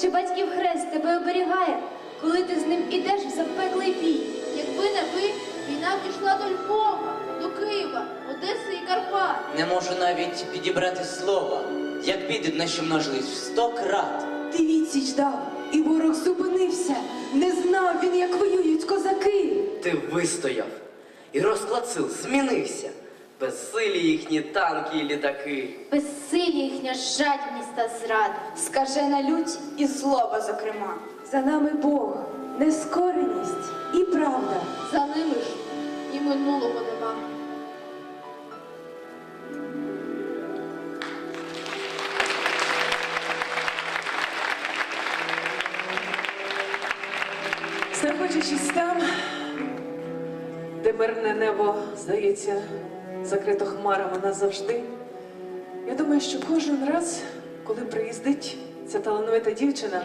Чи батьків хрест тебе оберігає, коли ти з ним ідеш в запеклий бій? Якби не ви, війна дійшла до Львова, до Києва, Одеси і Карпат. Не можу навіть підібрати слова, як підуть наші множились в сто крат. Ти відсіч дав, і ворог зупинився. Не знав він, як воюють козаки. Ти вистояв, і розклад сил змінився. Безсилі їхні танки і літаки. Безсилі їхня жадність та зрада. скажена лють і злоба, зокрема. За нами Бог, нескореність і правда. За ними ж і минулого нема. Знаходячись там, де мирне небо, здається, закрито хмарами назавжди, я думаю, що кожен раз, коли приїздить ця талановита дівчина,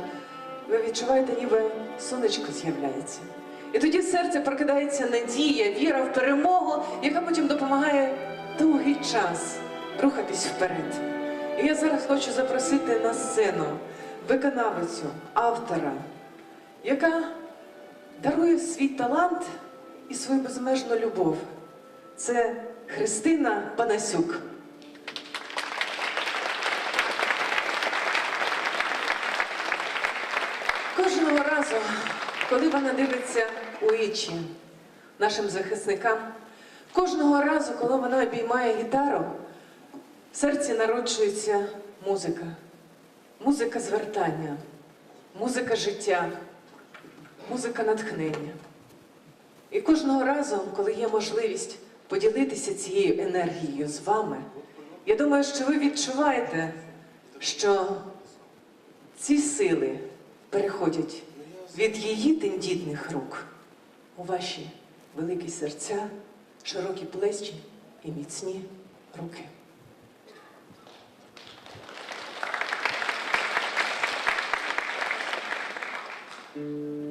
ви відчуваєте, ніби сонечко з'являється. І тоді в серці прокидається надія, віра в перемогу, яка потім допомагає довгий час рухатись вперед. І я зараз хочу запросити на сцену виконавицю, автора, яка дарує свій талант і свою безмежну любов. Це Христина Панасюк. Кожного разу, коли вона дивиться у очі нашим захисникам, кожного разу, коли вона обіймає гітару, в серці народжується музика, музика звертання, музика життя, музика натхнення. І кожного разу, коли є можливість поділитися цією енергією з вами, я думаю, що ви відчуваєте, що ці сили переходять від її тендітних рук у ваші великі серця, широкі плечі і міцні руки. Дочекаюсь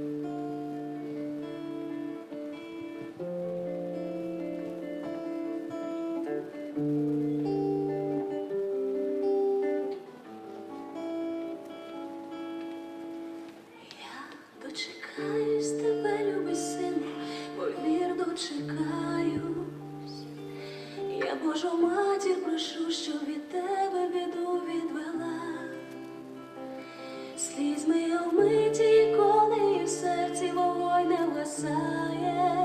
Я Божу матір прошу, що від тебе біду відвела. Слізьми омиті, коли в серці вогонь не вгасає.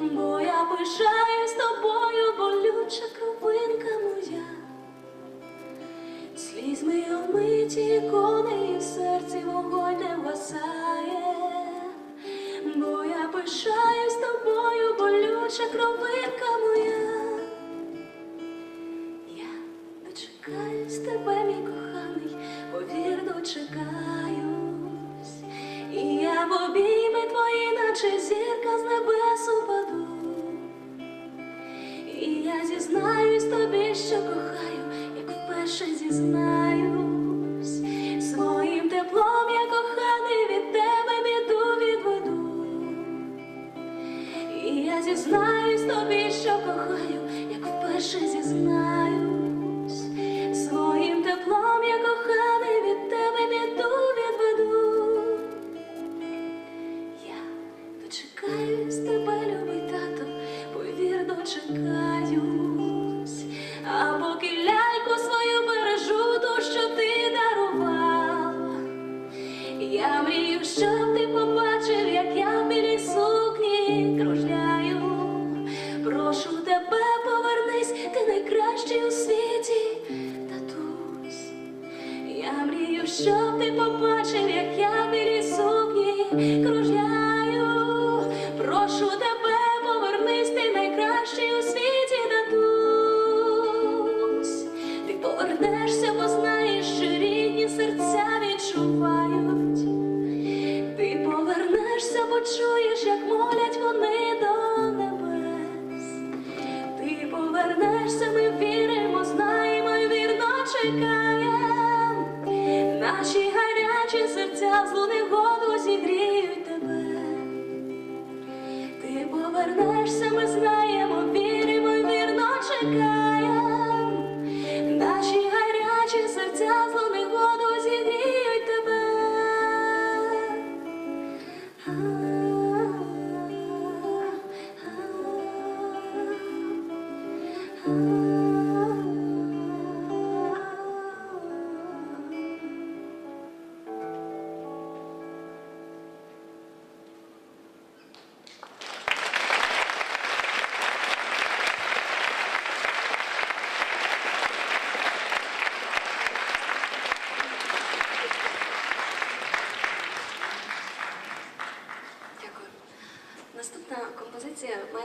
Бо я пишаюсь тобою, болюча кровинка моя. Слізьми омиті, коли в серці вогонь не вгасає, бо я пишаюсь тобою, болюча кровинка моя. В обійми твої, наче зірка з небес упаду. І я зізнаюсь тобі, що кохаю, як вперше зізнаюсь, Луни гори.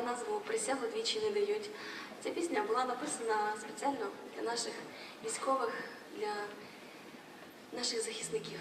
назву Присягу двічі не дають. Ця пісня була написана спеціально для наших військових, для наших захисників.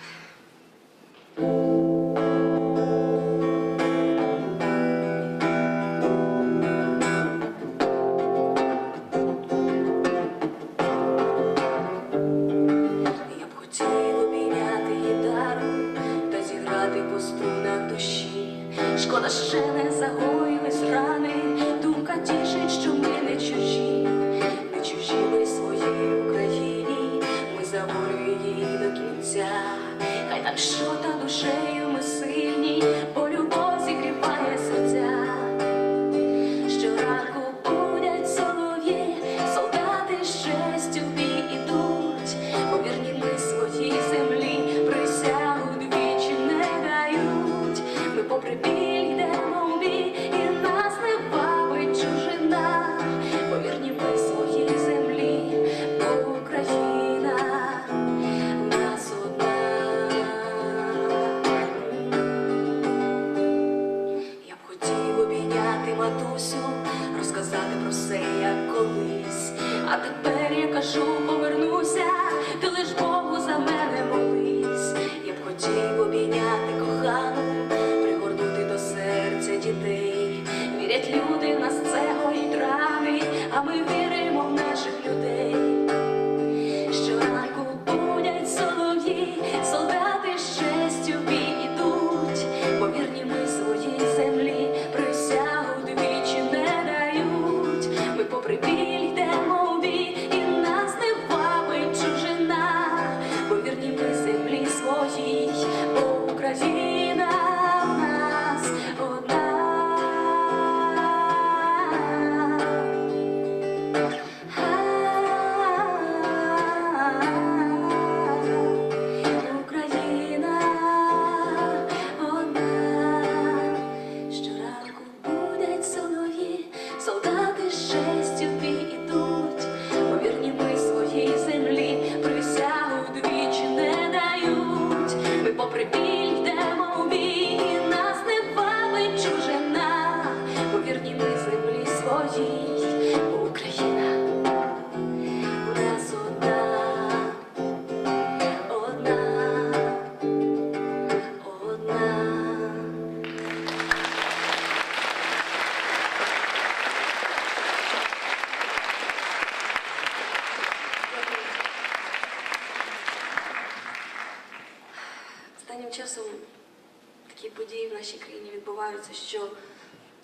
події в нашій країні відбуваються, що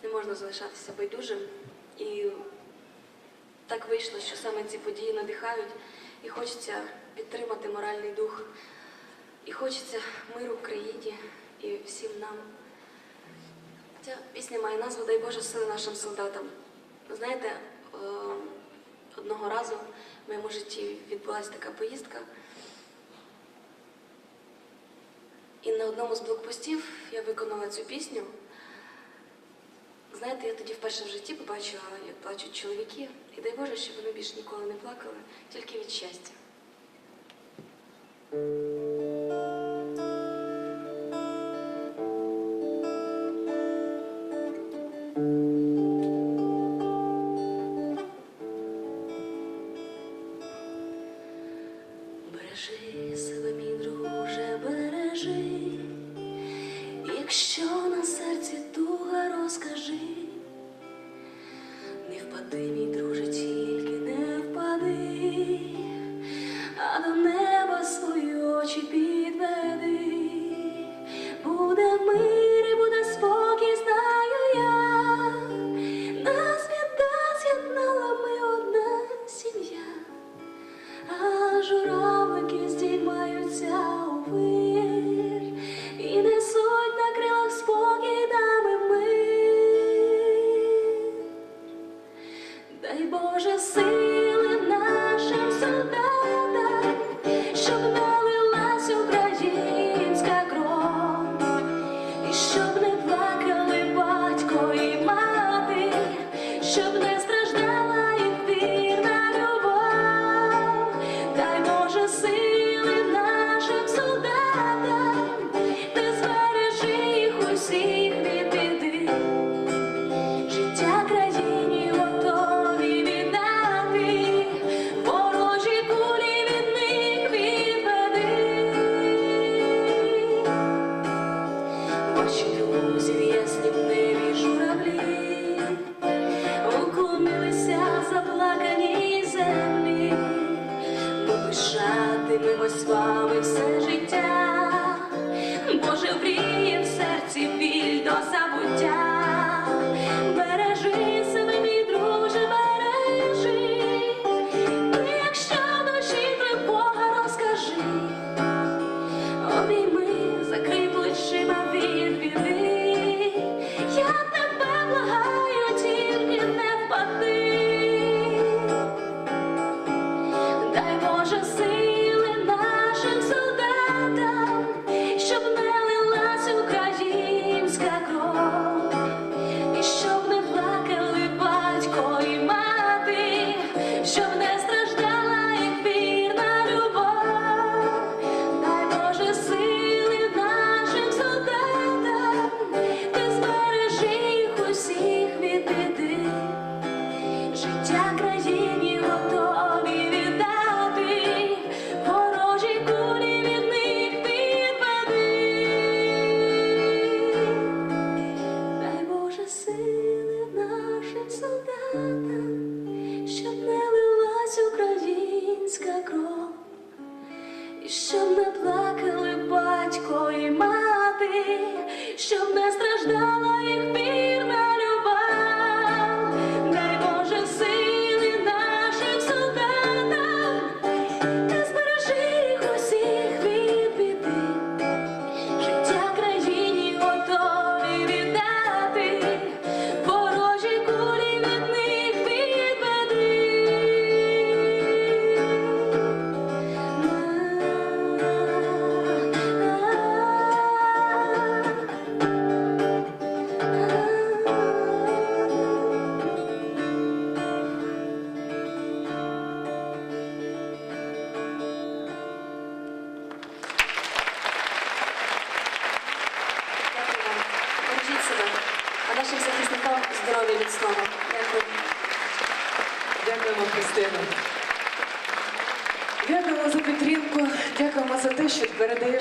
не можна залишатися байдужим. І так вийшло, що саме ці події надихають, і хочеться підтримати моральний дух, і хочеться миру в країні і всім нам. Ця пісня має назву Дай Боже сили нашим солдатам. Ви знаєте, е, одного разу в моєму житті відбулася така поїздка. на одному з блокпостів я виконала цю пісню. Знаєте, я тоді вперше в житті побачила, як плачуть чоловіки, і дай Боже, щоб вони більше ніколи не плакали, тільки від щастя. дивимось слави все життя, Боже, вріє в серці біль до забуття.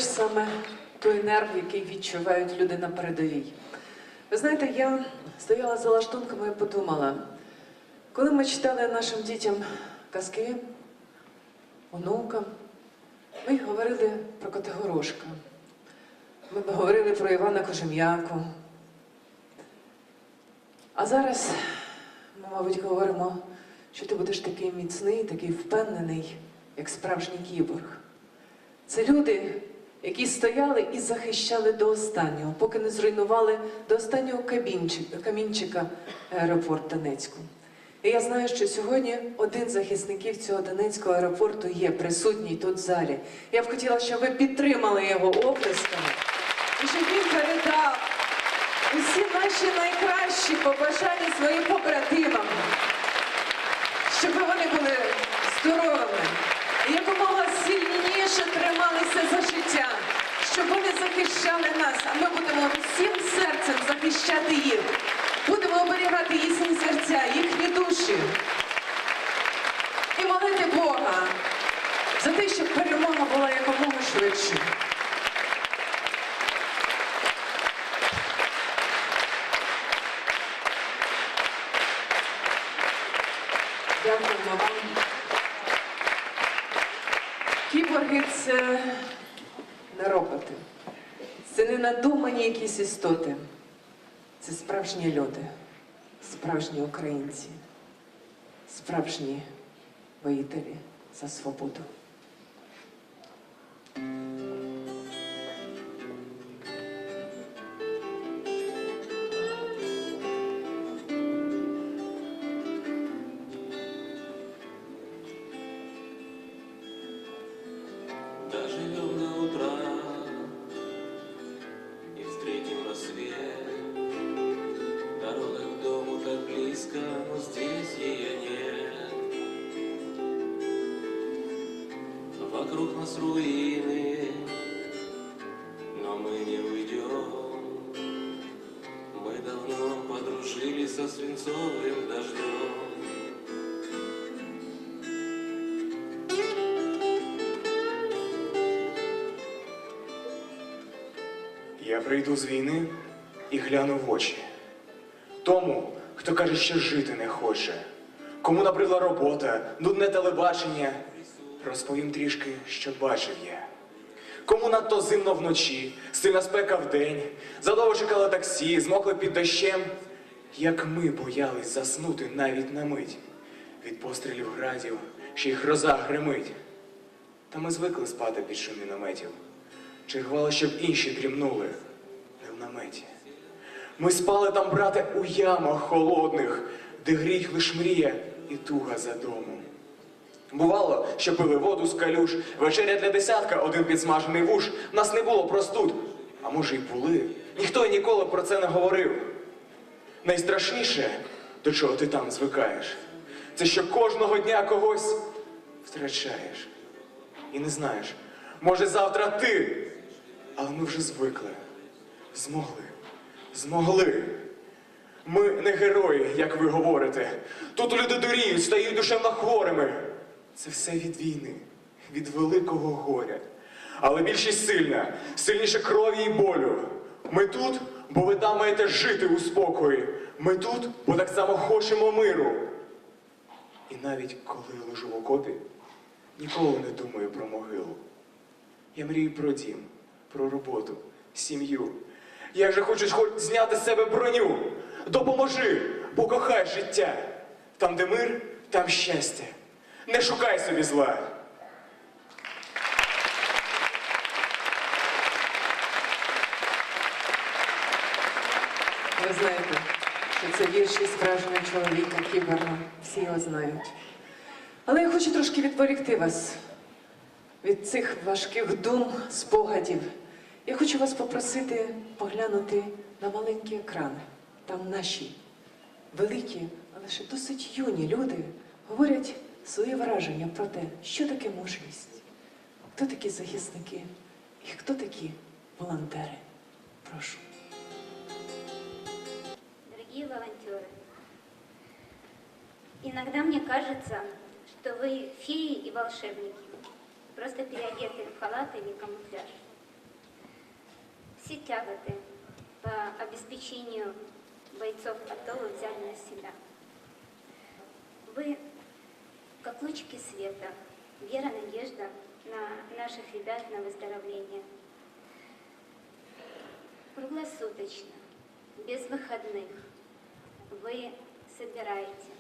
Передаєш саме той нерв, який відчувають люди на передовій. Ви знаєте, я стояла за лаштунками і подумала, коли ми читали нашим дітям казки, онукам, ми говорили про Котигорошка, ми говорили про Івана Кожем'яку. А зараз ми, мабуть, говоримо, що ти будеш такий міцний, такий впевнений, як справжній кіборг. Це люди, які стояли і захищали до останнього, поки не зруйнували до останнього камінчика, камінчика аеропорт Донецьку. І я знаю, що сьогодні один з захисників цього Донецького аеропорту є присутній тут в залі. Я б хотіла, щоб ви підтримали його оплесками і щоб він передав усі наші найкращі побажання своїм побратимам, щоб вони були здоровими і якомога сильніше трималися за життя, щоб вони захищали нас, а ми будемо всім серцем захищати їх. Будемо оберігати їхні серця, їхні душі і молити Бога за те, щоб перемога була якомога швидше. Це справжні люди, справжні українці, справжні воїтелі за свободу. Вокруг нас руины, но мы не уйдем. Мы давно подружились со свинцовым дождем. Я прийду з війни і гляну в очі. Тому, хто каже, що жити не хоче, кому набридла робота, нудне телебачення, розповім трішки, що бачив я. Кому надто зимно вночі, сильна спека вдень, задовго чекали таксі, змокли під дощем, як ми боялись заснути навіть на мить. Від пострілів градів, ще й гроза гримить. Та ми звикли спати під шум мінометів. Чергували, щоб інші дрімнули не в наметі. Ми спали там, брате, у ямах холодних, де гріх лиш мрія і туга за домом. Бувало, що пили воду з калюш, вечеря для десятка, один підсмажений вуш. Нас не було простуд, а може й були. Ніхто й ніколи про це не говорив. Найстрашніше, до чого ти там звикаєш, це що кожного дня когось втрачаєш. І не знаєш, може завтра ти, але ми вже звикли. Змогли. Змогли. Ми не герої, як ви говорите. Тут люди дуріють, стають душевно хворими. Це все від війни, від великого горя. Але більшість сильна, сильніше крові і болю. Ми тут, бо ви там маєте жити у спокої. Ми тут, бо так само хочемо миру. І навіть коли я лежу в окопі, ніколи не думаю про могилу. Я мрію про дім, про роботу, сім'ю. Я вже хочу хоч зняти з себе броню. Допоможи, покохай життя. Там, де мир, там щастя. Не шукай собі зла. Ви знаєте, що це вірші справжнього чоловіка Кіберна. Всі його знають. Але я хочу трошки відволікти вас від цих важких дум, спогадів. Я хочу вас попросити поглянути на маленькі екрани. Там наші великі, але ще досить юні люди говорять свої враження про те, що таке мужність, хто такі захисники і хто такі волонтери. Прошу. Дорогие волонтеры, иногда мне кажется, что вы феи и волшебники. просто переодеты в халат или камуфляж. Все тяготы по обеспечению бойцов АТО вы взяли на себя. Вы как лучики света, вера, надежда на наших ребят на выздоровление. Круглосуточно, без выходных вы собираете,